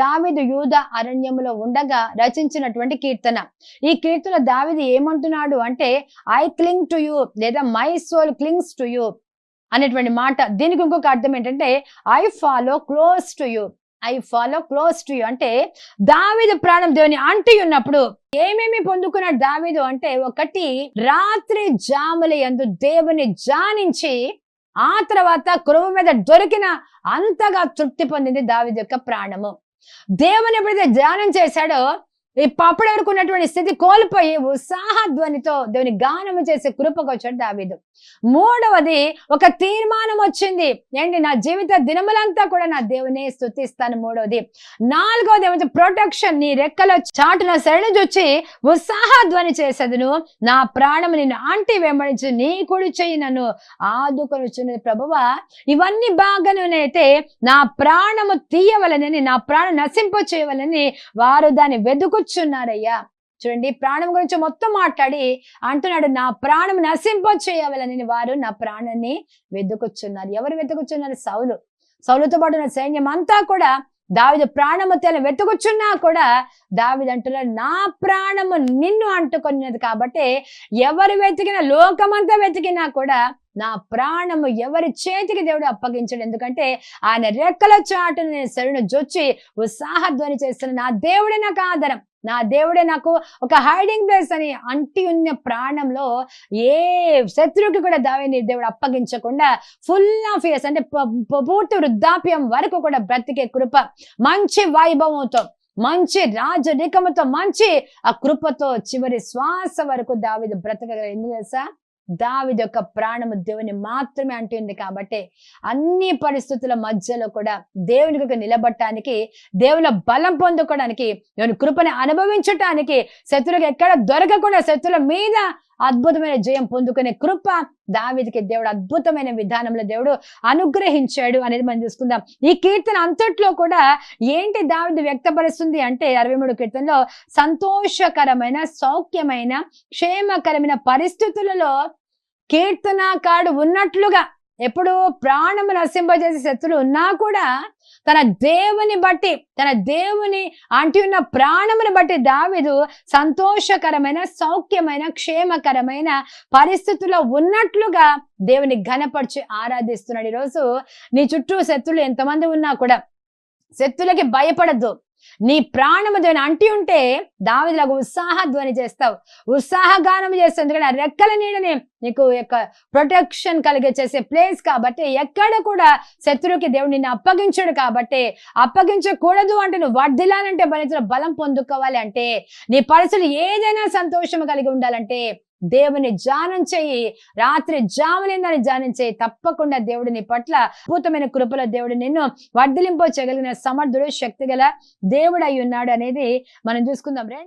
దావిదు యూద అరణ్యములో ఉండగా రచించినటువంటి కీర్తన. ఈ కీర్తన దావిది ఏమంటున్నాడు అంటే ఐ క్లింగ్ టు యూ లేదా my soul clings to you అనేటువంటి మాట. దీనికి ఇంకొక అర్థం ఏంటంటే I follow close to you I follow close to you అంటే దావిదు ప్రాణం దేవుని అంటూ ఉన్నప్పుడు ఏమేమి పొందుకున్నాడు దావిదు అంటే ఒకటి రాత్రి జాముల యందు దేవుని జానించి ఆ తర్వాత కురువు మీద దొరికిన అంతగా తృప్తి పొందింది దావిది యొక్క ప్రాణము. దేవుని ఎప్పుడైతే ధ్యానం చేశాడో ఈ వరకు స్థితి కోల్పోయి ఉత్సాహ ధ్వనితో దేవుని గానము చేసే కృపకు వచ్చాడు దావీదు. మూడవది ఒక తీర్మానం వచ్చింది. ఏంటి? నా జీవిత దినములంతా కూడా నా దేవునే స్థుతిస్తాను మూడవది నాలుగవది ఏమంటే ప్రొటెక్షన్. నీ రెక్కల చాటున చూచి ఉత్సాహ ధ్వని చేసేదును. నా ప్రాణము నిన్ను అంటి వెంబడించు నీ కుడి చెయ్యి నన్ను ఆదుకొనుచున్నది. ప్రభువా ఇవన్నీ బాగానేనైతే నా ప్రాణము తీయవలనని నా ప్రాణం నశింప చేయవలని వారు దాన్ని కూర్చున్నారయ్యా చూడండి ప్రాణం గురించి మొత్తం మాట్లాడి అంటున్నాడు నా ప్రాణం నశింప చేయవలని వారు నా ప్రాణాన్ని వెతుకుచున్నారు. ఎవరు వెతుకుచున్నారు? సౌలు. సౌలుతో పాటు ఉన్న సైన్యం అంతా కూడా దావిద ప్రాణము తెల వెతుకుచున్నా కూడా దావిద అంటున్నాడు నా ప్రాణము నిన్ను అంటుకున్నది కాబట్టి ఎవరు వెతికినా లోకమంతా వెతికినా కూడా నా ప్రాణము ఎవరి చేతికి దేవుడు అప్పగించడు? ఎందుకంటే ఆయన రెక్కల చాటును నేను శరణు జొచ్చి ఉత్సాహధ్వని చేస్తున్న నా దేవుడే నాకు ఆధారం నా దేవుడే నాకు ఒక హైడింగ్ ప్లేస్ అని అంటి ఉన్న ప్రాణంలో ఏ శత్రువుకి కూడా దావిని దేవుడు అప్పగించకుండా ఫుల్ ఆఫ్ ఇయర్స్ అంటే పూర్తి వృద్ధాప్యం వరకు కూడా బ్రతికే కృప మంచి వైభవంతో మంచి రాజరికముతో మంచి ఆ కృపతో చివరి శ్వాస వరకు దావిదు బ్రతకగల ఎందుకు తెలుసా? దావిది యొక్క ప్రాణము దేవుని మాత్రమే అంటుంది కాబట్టి అన్ని పరిస్థితుల మధ్యలో కూడా దేవునికి నిలబడటానికి దేవుని బలం పొందుకోవడానికి దేవుని కృపని అనుభవించటానికి శత్రులకు ఎక్కడ దొరకకుండా శత్రుల మీద అద్భుతమైన జయం పొందుకునే కృప దావిదికి దేవుడు అద్భుతమైన విధానంలో దేవుడు అనుగ్రహించాడు అనేది మనం చూసుకుందాం. ఈ కీర్తన అంతట్లో కూడా ఏంటి దావిది వ్యక్తపరుస్తుంది అంటే అరవై మూడు కీర్తనలో సంతోషకరమైన సౌఖ్యమైన క్షేమకరమైన పరిస్థితులలో కీర్తనాకాడు ఉన్నట్లుగా ఎప్పుడు ప్రాణము నశింపజేసే శత్రులు ఉన్నా కూడా తన దేవుని బట్టి తన దేవుని అంటి ఉన్న ప్రాణమును బట్టి దావిదు సంతోషకరమైన సౌఖ్యమైన క్షేమకరమైన పరిస్థితుల్లో ఉన్నట్లుగా దేవుని ఘనపరిచి ఆరాధిస్తున్నాడు. ఈరోజు నీ చుట్టూ శత్రులు ఎంతమంది ఉన్నా కూడా శత్రులకి భయపడద్దు. నీ ప్రాణము దేవుని అంటి ఉంటే దావిదిలాగా ఉత్సాహ ధ్వని చేస్తావు. ఉత్సాహగానం చేస్తావు. ఎందుకంటే ఆ రెక్కల నీడని నీకు యొక్క ప్రొటెక్షన్ కలిగే చేసే ప్లేస్ కాబట్టి ఎక్కడ కూడా శత్రువుకి దేవుడు నిన్ను అప్పగించడు కాబట్టి అప్పగించకూడదు అంటే నువ్వు వర్ధిల్లాలంటే బలితుల బలం పొందుకోవాలి అంటే నీ పరిస్థితులు ఏదైనా సంతోషం కలిగి ఉండాలంటే దేవుని ధ్యానం చెయ్యి రాత్రి జాములిందని ధ్యానం చేయి. తప్పకుండా దేవుడు నీ పట్ల అద్భుతమైన కృపలో దేవుడు నిన్ను వర్ధలింప చేయగలిగిన సమర్థుడు శక్తి గల దేవుడు అయి ఉన్నాడు అనేది మనం చూసుకుందాం. రే